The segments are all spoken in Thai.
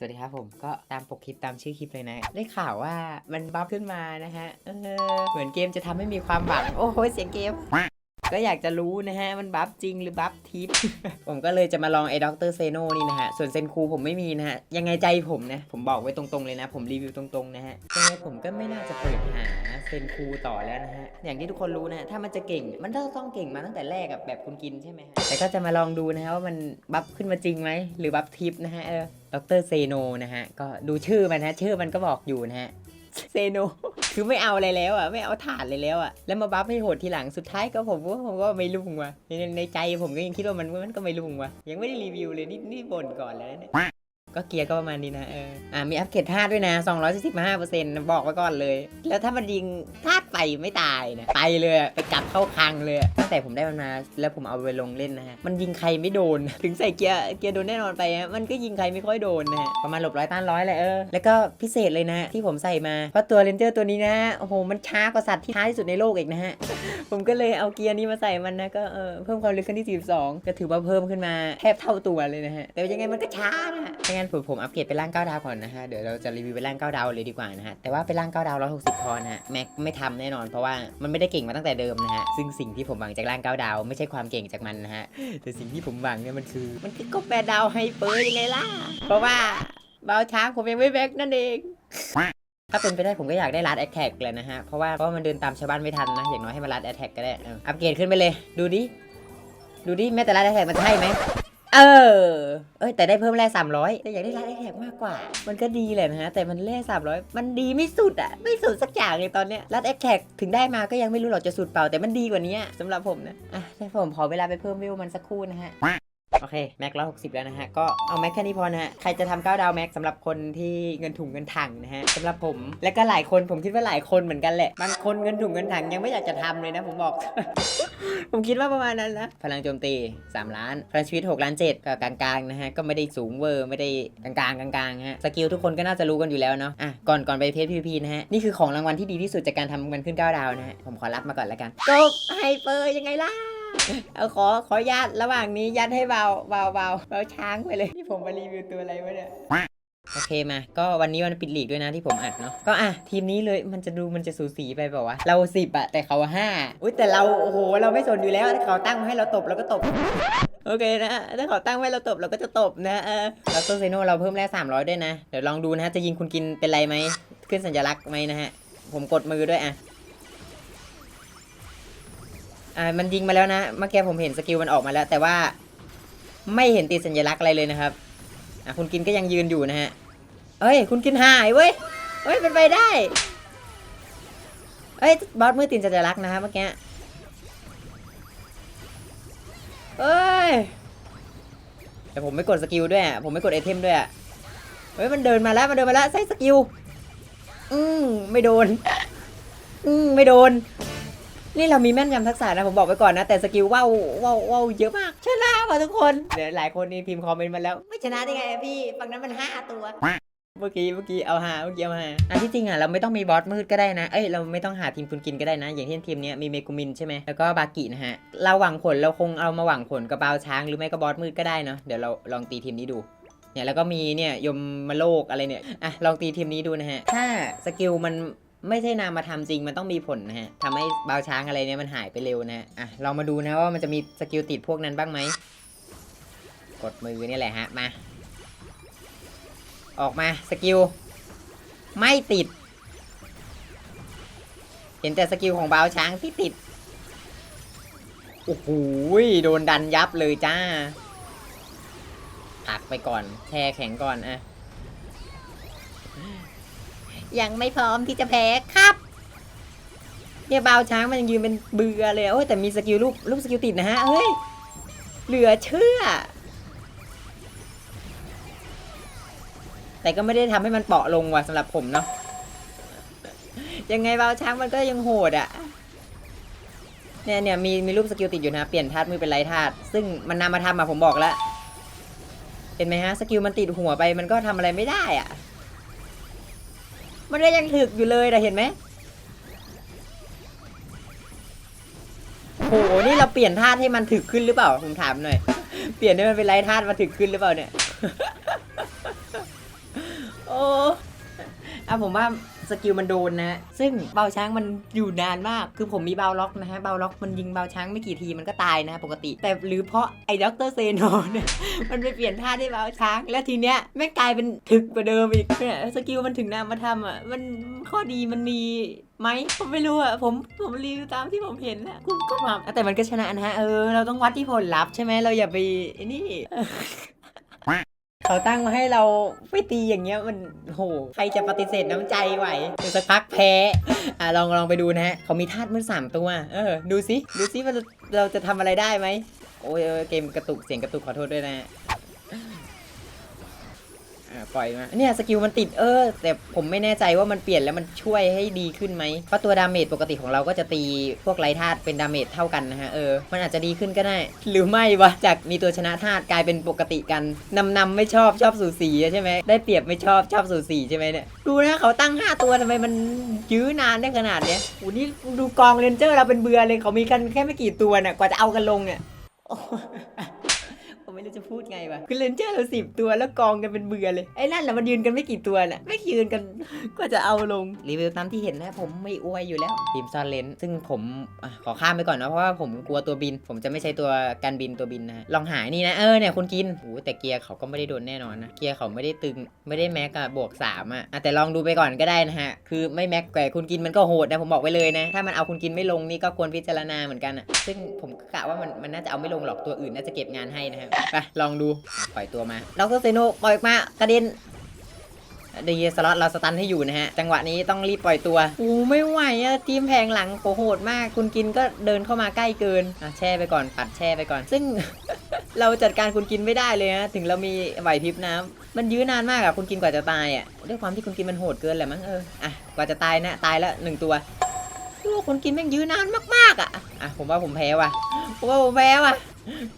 สวัสดีครับผมก็ตามปกคลิปตามชื่อคลิปเลยนะ ได้ข่าวว่ามันบัฟขึ้นมานะฮะเออเหมือนเกมจะทำให้มีความหวัง โอ้โหเสียงเกม ก็อยากจะรู้นะฮะ มันบัฟจริงหรือบัฟทิป ผมก็เลยจะมาลองไอ้ด็อกเตอร์เซโนนี่นะฮะ ส่วนเซนคูผมไม่มีนะฮะ ยังไงใจผมนะ ผมบอกไว้ตรงๆเลยนะ ผมรีวิวตรงๆนะฮะยังไงผมก็ไม่น่าจะเปิดหาเซนคูต่อแล้วนะฮะ อย่างที่ทุกคนรู้นะฮะถ้ามันจะเก่ง มันต้องเก่งมาตั้งแต่แรกอะแบบคุณกินใช่ไหมฮะ แต่ก็จะมาลองดูนะฮะว่ามันบัฟขึ้นมาจริงไหมหรือบัฟทิปนะฮะเออด็อกเตอร์เซโนนะฮะ ก็ดูชื่อมันนะชื่อมันก็บอกอยู่นะฮะ เซโนคือไม่เอาอะไรแล้วอะไม่เอาฐานเลยแล้วอะแล้วมาบัฟให้โหดทีหลังสุดท้ายก็ผมว่าผมว่าไม่รุ่งว่ะในในใจผมก็ยังคิดว่ามันมันก็ไม่รุ่งว่ะยังไม่ได้รีวิวเลยนี่นี่บ่นก่อนแล้วเนี่ย ก็เกียร์ก็ประมาณนี้นะเอออ่ามีอัปเกรดธาตุด้วยนะ 245%บอกไว้ก่อนเลย แล้วถ้ามันยิงธาตุไปไม่ตายนะไปเลยไปกัดเข้าคลังเลยตั้งแต่ผมได้มันมาแล้วผมเอาไปลงเล่นนะฮะมันยิงใครไม่โดน ถึงใส่เกียร์เกียร์โดนแน่นอนไปฮะมันก็ยิงใครไม่ค่อยโดนนะฮะประมาณหลบร้อยต้านร้อยแหละเออแล้วก็พิเศษเลยนะที่ผมใส่มาเพราะตัวเรนเจอร์ตัวนี้นะโอ้โหมันช้ากว่าสัตว์ที่ช้าที่สุดในโลกอีกนะฮะผมก็เลยเอาเกียร์นี้มาใส่มันนะก็เออเพิ่มความเร็วขึ้นที่ 42 ก็ถือว่าเพิ่มขึ้นมาแทบเท่าตัวเลยนะฮะแต่ยังไงมันก็ช้านะงั้นผมผมอัปเกรดไปร่าง 9 ดาวก่อนนะฮะ เดี๋ยวเราจะรีวิวไปร่าง 9 ดาวเลยดีกว่านะฮะ แต่ว่าไปร่าง 9 ดาว 160 พอนะฮะ แม็กไม่ทำแน่นอนเพราะว่ามันไม่ได้เก่งมาตั้งแต่เดิมนะฮะ ซึ่งสิ่งที่ผมหวังจากร่าง 9 ดาว ไม่ใช่ความเก่งจากมันนะฮะ แต่สิ่งที่ผมหวังเนี่ยมันคือ มันคือก็แปดดาวไฮเปอร์ยังไงล่ะ เพราะว่าเบาช้างผมยังไม่แบ็กนั่นเองถ้าเป็นไปได้ผมก็อยากได้รัดแอคแท็กเลยนะฮะ เพราะว่าเพราะมันเดินตามชาวบ้านไม่ทันนะ อย่างน้อยให้มันรัดแอคแท็กก็ได้อัปเกรดขึ้นไปเลย ดูดิ ดูดิแม้แต่รัดแอคแท็กมันใช่ไหม เออ เอ้ยแต่ได้เพิ่มแร่สามร้อยแต่อยากได้ร้านแอคแท็กมากกว่า มันก็ดีแหละนะฮะ แต่มันแร่สามร้อยมันดีไม่สุดอะไม่สุดสักอย่างเลยตอนเนี้ยรัดแอคแท็กถึงได้มาก็ยังไม่รู้หรอกจะสุดเปล่าแต่มันดีกว่านี้อะสำหรับผมนะ อะใช่ผมขอเวลาไปเพิ่มวิวมันสักครู่นะฮะ โอเคแม็กร้อยหกสิบแล้วนะฮะ ก็เอาแม็กแค่นี้พอนะฮะ ใครจะทำเก้าดาวแม็กสำหรับคนที่เงินถุงเงินถังนะฮะสำหรับผมและก็หลายคนผมคิดว่าหลายคนเหมือนกันแหละบางคนเงินถุงเงินถังยังไม่อยากจะทำเลยนะผมบอก ผมคิดว่าประมาณนั้นนะพลังโจมตี 3 ล้านพลังชีวิต6ล้านเจ็ดก็กลางๆนะฮะก็ไม่ได้สูงเวอร์ไม่ได้กลางๆกลางๆฮะสกิลทุกคนก็น่าจะรู้กันอยู่แล้วเนาะอะก่อนก่อนไปเพจพีพีนะฮะนี่คือของรางวัลที่ดีที่สุดจากการทำมันขึ้น9ดาวนะฮะผมขอรับมาก่อนแล้วกันกบไฮเปอร์ยังไงล่ะ เอาขอขอญาตระหว่างนี้ยัดให้เบาเบาเบาเบาช้างไปเลยที่ผมมารีวิวตัวอะไรวะเนี่ยโอเคมา ก็วันนี้วันปิดลีกด้วยนะที่ผมอัดเนาะ ก็อะทีมนี้เลยมันจะดูมันจะสูสีไปเปล่าวะ เราสิบอะแต่เขาห้าอุ้ยแต่เราโอ้โหเราไม่สนอยู่แล้วถ้าเขาตั้งมาให้เราตบเราก็ตบ โอเคนะ ถ้าเขาตั้งไว้เราตบเราก็จะตบนะเออแล้วตัวเซโนเราเพิ่มแร่สามร้อยด้วยนะ เดี๋ยวลองดูนะฮะจะยิงคุณกินเป็นไรไหม ขึ้นสัญลักษณ์ไหมนะฮะ ผมกดมือด้วยอะ อ่ามันยิงมาแล้วนะเมื่อกี้ผมเห็นสกิลมันออกมาแล้ว แต่ว่าไม่เห็นติดสัญลักษณ์อะไรเลยนะครับอะคุณกินก็ยังยืนอยู่นะฮะเอ้ย คุณกินหายเว้ยเฮ้ยเป็นไปได้เอ้ยบอสมือติดสัญลักษณ์นะครับเมื่อกี้เอ้ยแต่ผมไม่กดสกิลด้วยอะผมไม่กดไอเทมด้วยอะเฮ้ยมันเดินมาแล้วมันเดินมาแล้วใส่สกิลอืมไม่โดน อืมไม่โดน นี่เรามีแม่นยำทักษะนะผมบอกไว้ก่อนนะ แต่สกิลว่าวว่าวว่าวเยอะมากชนะว่ะทุกคนเดี๋ยวหลายคนนี่พิมพ์คอมเมนต์มาแล้ว ไม่ชนะได้ไงอะพี่ฝั่งนั้นมัน5ตัว เมื่อกี้เมื่อกี้เอาหาเมื่อกี้เอาหาอะที่จริงอะเราไม่ต้องมีบอสมืดก็ได้นะ เอ้ยเราไม่ต้องหาทีมคุณกินก็ได้นะ อย่างเช่นทีมเนี้ยมีเมกุมินใช่ไหมแล้วก็บากินะฮะ เราหวังผลเราคงเอามาหวังผลกับบาวช้างหรือไม่ก็บอสมืดก็ได้เนาะ เดี๋ยวเราลองตีทีมนี้ดูเนี่ยแล้วก็มีเนี่ยยมมาโลกอะไรเนี่ยอะลองตีทีมนี้ดูนะฮะถ้าสกิลมัน ไม่ใช่นามมาทำจริงมันต้องมีผลนะฮะทำให้บาวช้างอะไรเนี่ยมันหายไปเร็วนะฮะอะลองมาดูนะว่ามันจะมีสกิลติดพวกนั้นบ้างไหมกดมือนี่แหละฮะมา ออกมาสกิลไม่ติด เห็นแต่สกิลของบาวช้างที่ติดโอ้โหโดนดันยับเลยจ้าพักไปก่อนแช่แข็งก่อนอะ ยังไม่พร้อมที่จะแพ้ครับเนี่ยบาวช้างมันยังยืนเป็นเบื่อเลยโอ้ยแต่มีสกิลรูปรูปสกิลติดนะฮะเฮ้ยเหลือเชื่อ แต่ก็ไม่ได้ทำให้มันเปราะลงว่ะสำหรับผมเนาะยังไงบาวช้างมันก็ยังโหดอะเนี่ยเนี่ยมีมีรูปสกิลติดอยู่นะเปลี่ยนธาตุมือเป็นไรธาตุซึ่งมันนำมาทำอะผมบอกแล้ว เห็นไหมฮะสกิลมันติดหัวไปมันก็ทำอะไรไม่ได้อะ มันก็ยังถึกอยู่เลยนะเห็นไหมโหนี่เราเปลี่ยนธาตุให้มันถึกขึ้นหรือเปล่าผมถามหน่อย เปลี่ยนให้มันเป็นไรธาตุมาถึกขึ้นหรือเปล่าเนี่ย โอ้อะผมว่า สกิลมันโดนนะ ซึ่งเบาช้างมันอยู่นานมาก คือผมมีเบาล็อกนะฮะ เบาล็อกมันยิงเบาช้างไม่กี่ทีมันก็ตายนะ ปกติ แต่หรือเพราะไอ้ด็อกเตอร์เซโนเนี่ยมันไปเปลี่ยนท่าที่เบาช้าง แล้วทีเนี้ยแม่งกลายเป็นถึกกว่าเดิมอีกเนี่ยสกิลมันถึงนามมาทำอะ มันข้อดีมันมีไหมผมไม่รู้อะผมผมรีวิวตามที่ผมเห็นนะคุณก็มาแต่มันก็ชนะนะฮะเออเราต้องวัดที่ผลลัพธ์ใช่ไหมเราอย่าไปไอ้นี่ เขาตั้งมาให้เราไม่ตีอย่างเงี้ยมันโหใครจะปฏิเสธน้ำใจไหวเดี๋ยวสักพักแพ้อะลองลองไปดูนะฮะเขามีธาตุมืดสามตัวเออดูสิดูสิว่าเราเราจะทำอะไรได้ไหมโอ้ยเออเกมกระตุกเสียงกระตุกขอโทษด้วยนะฮะ อะปล่อยมาเนี่ยสกิลมันติดเออ แต่ผมไม่แน่ใจว่ามันเปลี่ยนแล้วมันช่วยให้ดีขึ้นไหมเพราะตัวดาเมจปกติของเราก็จะตีพวกไรธาตุเป็นดาเมจเท่ากันนะฮะเออมันอาจจะดีขึ้นก็ได้ หรือไม่วะจากมีตัวชนะธาตุกลายเป็นปกติกันนำนำไม่ชอบชอบสูสีใช่ไหมได้เปรียบไม่ชอบชอบสูสีใช่ไหมเนี่ยดูนะเขาตั้ง 5 ตัวทำไมมันยื้อนานได้ขนาดเนี้ยโอ้นี่ดูกองเรนเจอร์เราเป็นเบื่อเลยเขามีกันแค่ไม่กี่ตัวน่ะกว่าจะเอากันลงเนี่ย รู้จะพูดไงวะคือเลนเจอร์เราสิบตัวแล้วกองกันเป็นเบื่อเลย ไอ้นั่นแหละมันยืนกันไม่กี่ตัวน่ะ ไม่ยืนกัน ก็จะเอาลง รีวิวตามที่เห็นนะ ผมไม่อวยอยู่แล้วทีมซอนเลนซึ่งผมอะขอข้ามไปก่อนนะ เพราะว่าผมกลัวตัวบิน ผมจะไม่ใช้ตัวการบินตัวบินนะ ลองหายนี่นะ เออเนี่ยคุณกินโอ้แต่เกียร์เขาก็ไม่ได้โดนแน่นอนนะ เกียร์เขาไม่ได้ตึง ไม่ได้แม็กอะบวกสามอะอะแต่ลองดูไปก่อนก็ได้นะฮะ คือไม่แม็กแต่คุณกินมันก็โหดนะ ผมบอกไว้เลยนะ ถ้ามันเอาคุณกินไม่ลงนี่ก็ควรพิจารณาเหมือนกันอะซึ่งผมกะว่ามันมันน่าจะเอาไม่ลงหรอกตัวอื่นน่าจะเก็บงานให้นะฮะไปลองดูปล่อยตัวมาดรเซโนปล่อยมากระเด็นดีสล็อตเราสตันให้อยู่นะฮะ จังหวะนี้ต้องรีบปล่อยตัวโอ้ไม่ไหวอะทีมแพงหลังโหโหดมาก คุณกินก็เดินเข้ามาใกล้เกินอะแช่ไปก่อนปัดแช่ไปก่อน ซึ่ง เราจัดการคุณกินไม่ได้เลยนะถึงเรามีไหวพริบน้ำมันยื้อนานมากอะคุณกินกว่าจะตายอะด้วยความที่คุณกินมันโหดเกินแหละมั้งเอออะกว่าจะตายนะตายแล้วหนึ่งตัวโอ้คุณกินแม่งยื้อนานมากๆอะอะผมว่าผมแพ้ว่ะผมว่าผมแพ้ว่ะ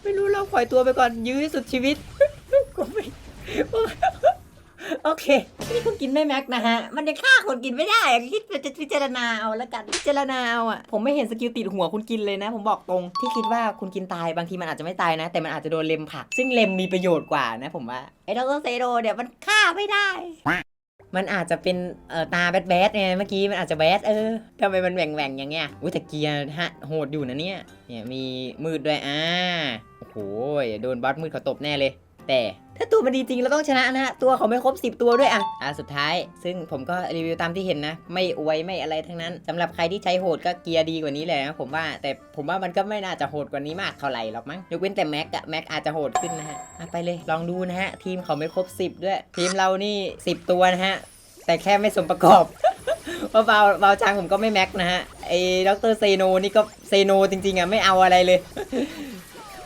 ไม่รู้เราปล่อยตัวไปก่อนยื้อให้สุดชีวิตกูไม่โอเคนี่คุณกินไม่แม็กนะฮะ มันยังฆ่าคนกินไม่ได้คิดจะพิจารณาเอาแล้วกันพิจารณาเอาอะผมไม่เห็นสกิลติดหัวคุณกินเลยนะ ผมบอกตรงที่คิดว่าคุณกินตายบางทีมันอาจจะไม่ตายนะ แต่มันอาจจะโดนเลมผัก ซึ่งเลมมีประโยชน์กว่านะ ผมว่าไอ้ดรเซโรเนี่ยมันฆ่าไม่ได้ มันอาจจะเป็นเอ่อตาแบดแบดไงเมื่อกี้มันอาจจะแบดเออทำไมมันแหว่งแหว่งอย่างเงี้ยอุ้ยแต่เกียร์ฮะโหดอยู่นะเนี่ยเนี่ยมีมืดด้วยอ่าโอ้โหโดนบอสมืดเขาตบแน่เลย แต่ถ้าตัวมันดีจริงเราต้องชนะนะฮะตัวเขาไม่ครบ 10 ตัวด้วยอะอะสุดท้าย ซึ่งผมก็รีวิวตามที่เห็นนะ ไม่อวยไม่อะไรทั้งนั้นสำหรับใครที่ใช้โหดก็เกียร์ดีกว่านี้เลยนะผมว่าแต่ผมว่ามันก็ไม่น่าจะโหดกว่านี้มากเท่าไหร่หรอกมั้งยกเว้นแต่แม็กอะแม็กอาจจะโหดขึ้นนะฮะอะไปเลยลองดูนะฮะทีมเขาไม่ครบ 10 ด้วย ทีมเรานี่ 10 ตัวนะฮะแต่แค่ไม่สมประกอบเพราะเบาเบาจางผมก็ไม่แม็กนะฮะไอ้ดรเซโนนี่ก็เซโนจริงๆอะไม่เอาอะไรเลย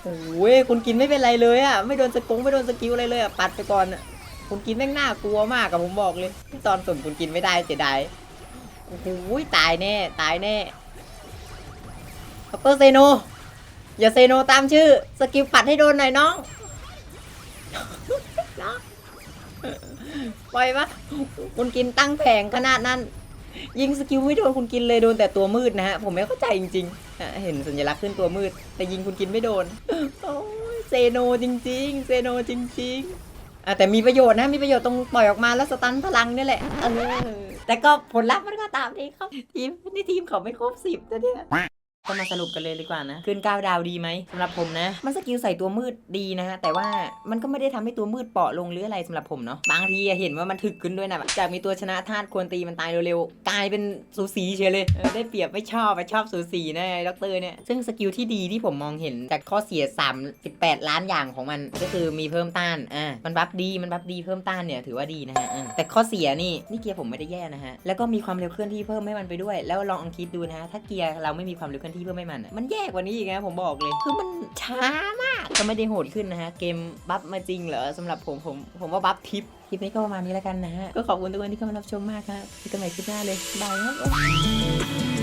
โอ้ยคุณกินไม่เป็นไรเลยอะไม่โดนสกงไม่โดนสกิลอะไรเลยอะปัดไปก่อนอะคุณกินแม่งน่ากลัวมากกับผมบอกเลยที่ตอนสุ่มคุณกินไม่ได้เสียดายโอ้โหตายแน่ตายแน่ดรเซโนอย่าเซโนตามชื่อ สกิลปัดให้โดนหน่อยน้องน้องปล่อยปะคุณกินตั้งแผงขนาดนั้น ยิงสกิลไม่โดนคุณกินเลยโดนแต่ตัวมืดนะฮะผมไม่เข้าใจจริงๆอะเห็นสัญลักษณ์ขึ้นตัวมืด แต่ยิงคุณกินไม่โดนโอ้ยเซโนจริงๆเซโนจริงๆอะแต่มีประโยชน์นะมีประโยชน์ตรงปล่อยออกมาแล้วสตันพลังนี่แหละเออแต่ก็ผลลัพธ์มันก็ตามที่เขาทีมนี่ทีมเขาไม่ครบสิบนะเนี่ย ก็มาสรุปกันเลยดีกว่านะ ขึ้น 9 ดาวดีไหมสำหรับผมนะ มันสกิลใส่ตัวมืดดีนะฮะแต่ว่ามันก็ไม่ได้ทำให้ตัวมืดเปราะลงหรืออะไรสำหรับผมเนาะบางทีอะเห็นว่ามันถึกขึ้นด้วยนะแบบจากมีตัวชนะธาตุควรตีมันตายเร็วๆกลายเป็นสูสีเฉยเลยเออได้เปรียบไม่ชอบไปชอบสูสีนะด็อกเตอร์เนี่ยซึ่งสกิลที่ดีที่ผมมองเห็นจากข้อเสีย 38 ล้านอย่างของมันก็คือมีเพิ่มต้านอ่ามันบัฟดีมันบัฟดีเพิ่มต้านเนี่ยถือว่าดีนะฮะเออแต่ข้อเสียนี่นี่เกียร์ผมไม่ได้แย่นะฮะแล้วก็มีความเร็วเคลื่อนที่เพิ่มให้มันไปด้วย แล้วลองอังคิดดูนะฮะถ้าเกียร์เราไม่มีความเร็วเคลื่อนที่เพิ่มให้มันอะมันแย่กว่านี้อีกนะผมบอกเลย คือมันช้ามากก็ไม่ได้โหดขึ้นนะฮะ เกมบัฟมาจริงเหรอสำหรับผมผมผมว่าบัฟทิปคลิปนี้ก็ประมาณนี้แล้วกันนะฮะก็ขอบคุณทุกคนที่เข้ามารับชมมากครับเจอกันใหม่คลิปหน้าเลยบายครับ